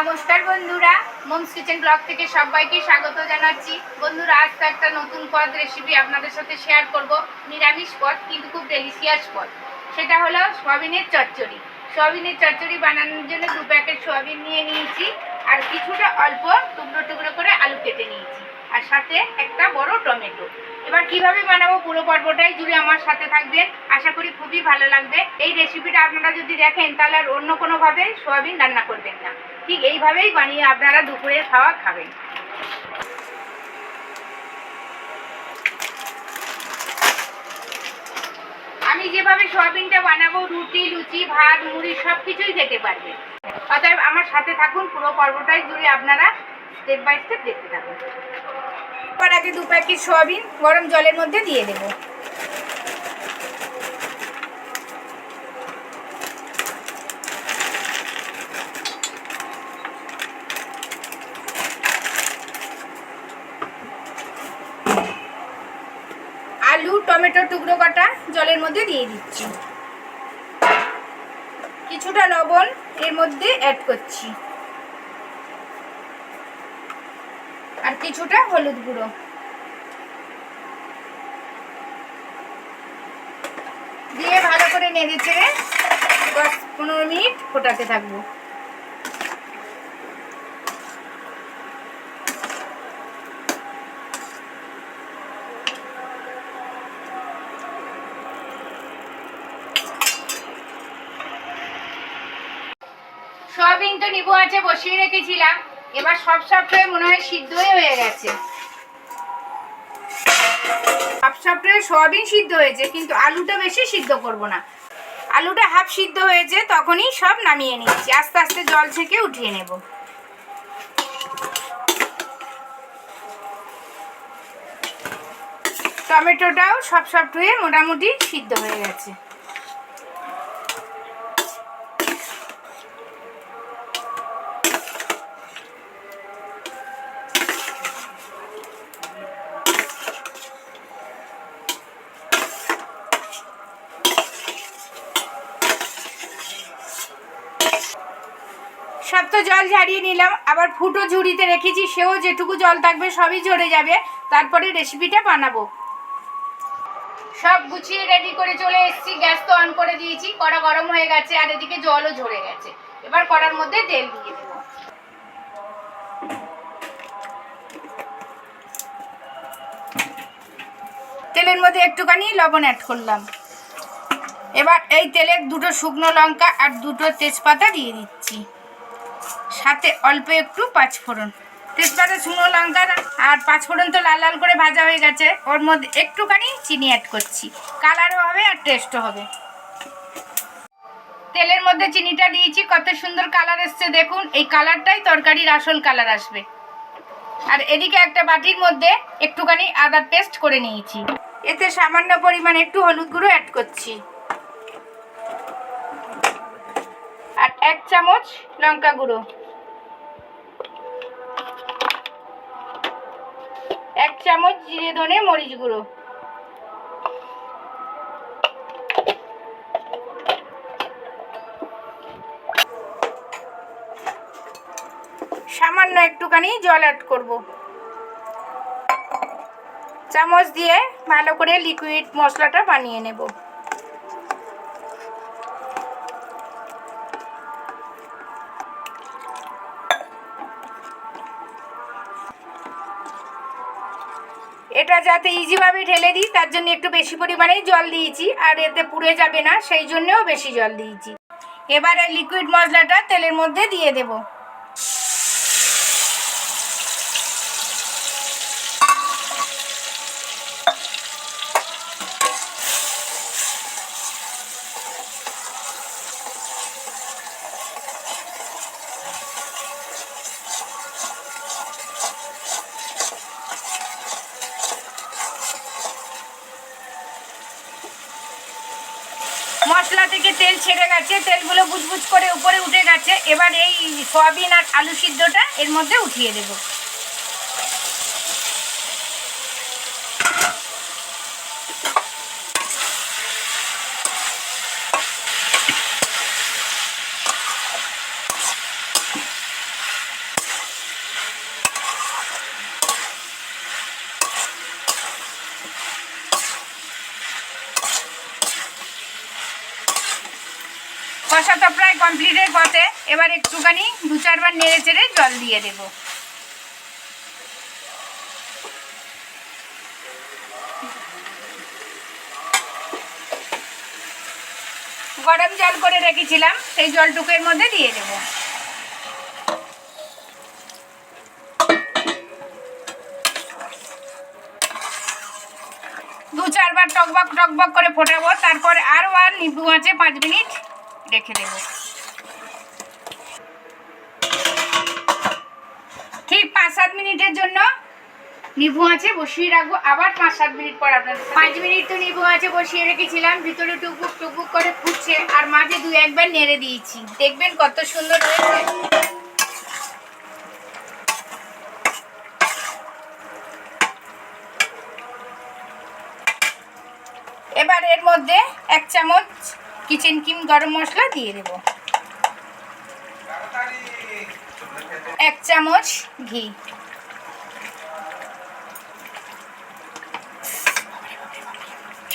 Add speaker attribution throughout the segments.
Speaker 1: নমস্কার বন্ধুরা moms kitchen blog থেকে সবাইকে স্বাগত জানাচ্ছি। বন্ধুরা আজ তো একটা নতুন পদ রেসিপি আপনাদের সাথে শেয়ার করব। নিরামিষ পদ, কিন্তু খুব ডেলিশিয়াস পদ। সেটা হলো সোয়াবিনের চচ্চড়ি। সোয়াবিনের চচ্চড়ি বানানোর জন্য দু প্যাকেট সোয়াবিন নিয়ে নিয়েছি, আর কিছুটা অল্প টুকরো টুকরো করে আলু কেটে নিয়েছি, আর সাথে একটা বড় টমেটো। এবার কীভাবে বানাবো পুরো পর্বটাই জুড়ে আমার সাথে থাকবেন। আশা করি খুবই ভালো লাগবে। এই রেসিপিটা আপনারা যদি দেখেন, তাহলে আর অন্য কোনোভাবে সোয়াবিন রান্না করবেন না। ঠিক এইভাবেই বানিয়ে আপনারা দুপুরের খাওয়া খাবেন। আমি যেভাবে সোয়াবিনটা বানাবো, রুটি, লুচি, ভাত, মুড়ি সব কিছুই খেতে পারবেন। অতএব আমার সাথে থাকুন, পুরো পর্বটাই জুড়ে আপনারা স্টেপ বাই স্টেপ দেখতে থাকুন। আগে দু প্যাকেট সোয়াবিন, গরম জলের মধ্যে দিয়ে দেবো আলু টমেটো টুকরো কাটা জলের মধ্যে দিয়ে দিচ্ছি। কিছুটা লবণ এর মধ্যে অ্যাড করছি। আর কিছুটা হলুদ গুঁড়ো। দিয়ে ভালো করে নেড়ে চেড়ে দশ পনেরো মিনিট ফোটাতে থাকব। সয়াবিন তো নিবো আছে বসিয়ে রেখেছিলাম, এবার সব সব হয়ে মনে হয় সিদ্ধই হয়ে গেছে। হাফ সফটওয়্যার সয়াবিন সিদ্ধ হয়েছে, কিন্তু আলুটা বেশি সিদ্ধ করব না। আলুটা হাফ সিদ্ধ হয়েছে, তখনই সব নামিয়ে নিচ্ছি। আস্তে আস্তে জল থেকে উঠিয়ে নেব। টমেটোটাও সব হয়ে মোটামুটি সিদ্ধ হয়ে গেছে। তো জল ঝারিয়ে নিলাম। আবার ফুটো ঝুড়িতে রেখেছি, সেও যেটুকু জল থাকবে সবই ঝরে যাবে। তারপরে রেসিপিটা বানাবো। সব গুছিয়ে রেডি করে চলে এসেছি। গ্যাস তো অন করে দিয়েছি, কড়া গরম হয়ে গেছে, আর এদিকে জলও ঝরে গেছে। এবার কড়ার মধ্যে তেল দিয়ে দেবো। তেলের মধ্যে একটুখানি লবণ অ্যাড করলাম। এবার এই তেলে দুটো শুকনো লঙ্কা আর দুটো তেজপাতা দিয়ে দিচ্ছি। সাথে অল্প একটু পাঁচফোড়ন তেজপাতা, শুকনো লঙ্কা আর পাঁচফোড়ন তো লাল লাল করে ভাজা হয়ে গেছে। ওর মধ্যে একটুখানি চিনি অ্যাড করছি। কালারও হবে আর টেস্টও হবে। তেলের মধ্যে চিনিটা দিয়েছি, কত সুন্দর কালার এসছে দেখুন। এই কালারটাই তরকারির আসল কালার আসবে। আর এদিকে একটা বাটির মধ্যে একটুখানি আদার পেস্ট করে নিয়েছি। এতে সামান্য পরিমাণ একটু হলুদ গুঁড়ো অ্যাড করছি। এক চামচ লঙ্কা গুঁড়ো। এক চামচ জিরে ধনে মরিচ গুঁড়ো। সামান্য একটুখানি জল অ্যাড করব। চামচ দিয়ে ভালো করে লিকুইড মশলাটা বানিয়ে নেব। এটা যাতে ইজিভাবে ঢেলে দিই, তার জন্য একটু বেশি পরিমাণেই জল দিয়েছি, আর এতে পুড়ে যাবে না, সেই জন্যেও বেশি জল দিয়েছি। এবারে লিকুইড মশলাটা তেলের মধ্যে দিয়ে দেব। মশলা থেকে তেল ছেড়ে গেছে, তেলগুলো বুজবুজ করে উপরে উঠে গেছে। এবার এই সয়াবিন আর আলু সিদ্ধটা এর মধ্যে উঠিয়ে দেব। কষা তো প্রায় কমপ্লিটের পথে এবার একটুখানি দু চারবার নেড়ে চেড়ে জল দিয়ে দেবো। গরম জল করে রেখেছিলাম, সেই জলটুকু এর মধ্যে দিয়ে দেবো। দু চারবার টকবক টকবক করে ফোটাবো, তারপর আরও আর নিবু আছে পাঁচ মিনিট। রেখে দেবো ঠিক পাঁচ সাত মিনিটের জন্য নিবু আছে, বসিয়ে রাখব। আবার পাঁচ সাত মিনিট পর আপনাদের পাঁচ মিনিট তো নিবু আছে, বসিয়ে রেখেছিলাম। ভিতরে টুকবুক টুকবুক করে ফুটছে। আর মাঝে দু একবার নেড়ে দিয়েছি। দেখবেন কত সুন্দর হয়েছে। এবার এর মধ্যে এক চামচ কিচেন কিম গরম মশলা দিয়ে দেব। এক চামচ ঘি।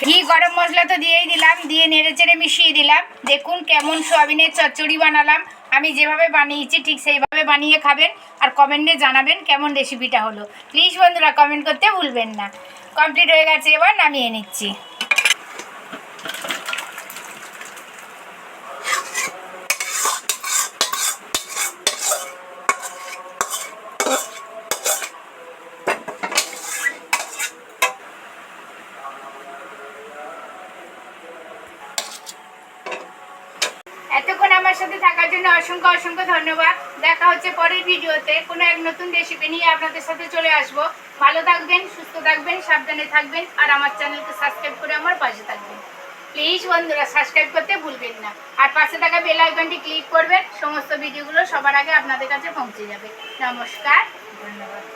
Speaker 1: ঘি গরম মশলা তো দিয়েই দিলাম, দিয়ে নেড়ে চেড়ে মিশিয়ে দিলাম। দেখুন কেমন সোয়াবিনের চচ্চড়ি বানালাম। আমি যেভাবে বানিয়েছি ঠিক সেইভাবে বানিয়ে খাবেন আর কমেন্টে জানাবেন কেমন রেসিপিটা হলো। প্লিজ বন্ধুরা কমেন্ট করতে ভুলবেন না। কমপ্লিট হয়ে গেছে, এবার নামিয়ে নিচ্ছি। আমার সাথে থাকার জন্য অসংখ্য অসংখ্য ধন্যবাদ। দেখা হচ্ছে পরের ভিডিওতে। কোনো এক নতুন রেসিপি নিয়ে আপনাদের সাথে চলে আসব। ভালো থাকবেন, সুস্থ থাকবেন, সাবধানে থাকবেন, আর আমার চ্যানেলকে সাবস্ক্রাইব করে আমার পাশে থাকবেন। প্লিজ বন্ধুরা সাবস্ক্রাইব করতে ভুলবেন না। আর পাশে থাকা বেল আইকনটি ক্লিক করবেন, সমস্ত ভিডিওগুলো সবার আগে আপনাদের কাছে পৌঁছে যাবে। নমস্কার, ধন্যবাদ।